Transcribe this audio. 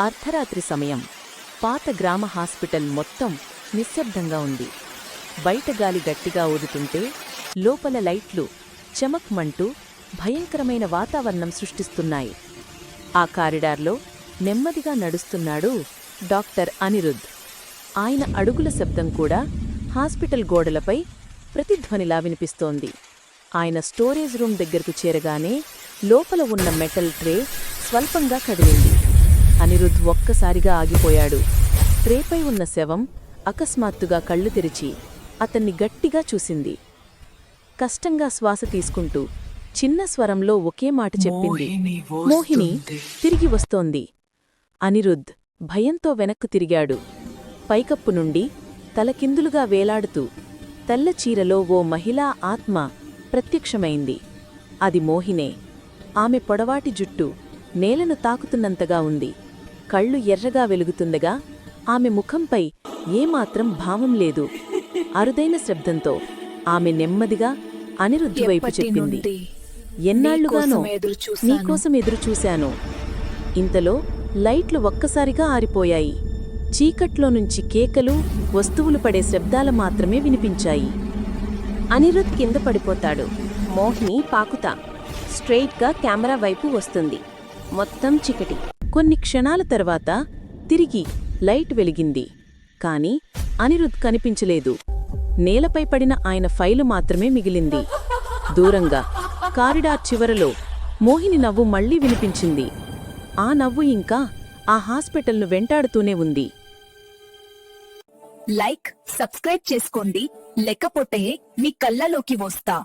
అర్ధరాత్రి సమయం. పాత గ్రామ హాస్పిటల్ మొత్తం నిశ్శబ్దంగా ఉంది. బయట గాలి గట్టిగా ఊదుతుంటే లోపల లైట్లు చెమక్మంటూ భయంకరమైన వాతావరణం సృష్టిస్తున్నాయి. ఆ కారిడార్లో నెమ్మదిగా నడుస్తున్నాడు డాక్టర్ అనిరుద్. ఆయన అడుగుల శబ్దం కూడా హాస్పిటల్ గోడలపై ప్రతిధ్వనిలా వినిపిస్తోంది. ఆయన స్టోరేజ్ రూమ్ దగ్గరకు చేరగానే లోపల ఉన్న మెటల్ ట్రే స్వల్పంగా కదిలింది. అనిరుద్ ఒక్కసారిగా ఆగిపోయాడు. ట్రేపై ఉన్న శవం అకస్మాత్తుగా కళ్ళు తెరిచి అతన్ని గట్టిగా చూసింది. కష్టంగా శ్వాస తీసుకుంటూ చిన్న స్వరంలో ఒకే మాట చెప్పింది. మోహిని. తిరిగి వస్తోంది. అనిరుద్ భయంతో వెనక్కు తిరిగాడు. పైకప్పు నుండి తలకిందులుగా వేలాడుతూ తెల్ల చీరలో ఓ మహిళా ఆత్మ ప్రత్యక్షమైంది. అది మోహినే. ఆమె పొడవాటి జుట్టు నేలను తాకుతున్నంతగా ఉంది. కళ్ళు ఎర్రగా వెలుగుతుండగా ఆమె ముఖంపై ఏమాత్రం భావం లేదు. అరుదైన శబ్దంతో ఆమె నెమ్మదిగా అనిరుద్ధు వైపు చెప్పింది. ఎన్నాళ్ళుగానో నీకోసం ఎదురు చూశాను. నీకోసం ఎదురు చూశాను ఇంతలో లైట్లు ఒక్కసారిగా ఆరిపోయాయి. చీకట్లో నుంచి కేకలు వస్తువులు పడే శబ్దాలు మాత్రమే వినిపించాయి. అనిరుద్ కింద పడిపోతాడు. మోహిని పాకుతా. స్ట్రెయిట్గా కెమెరా వైపు వస్తుంది. మొత్తం చికటి. కొన్ని క్షణాల తర్వాత తిరిగి లైట్ వెలిగింది. కాని అనిరుద్ కనిపించలేదు. నేలపై పడిన ఆయన ఫైలు మాత్రమే మిగిలింది. దూరంగా కారిడార్ చివరలో మోహిని నవ్వు మళ్ళీ వినిపించింది. ఆ నవ్వు ఇంకా ఆ హాస్పిటల్ను వెంటాడుతూనే ఉంది. లైక్ సబ్స్క్రైబ్ చేసుకోండి. లేకపోతే మీ కళ్ళలోకి వస్తా.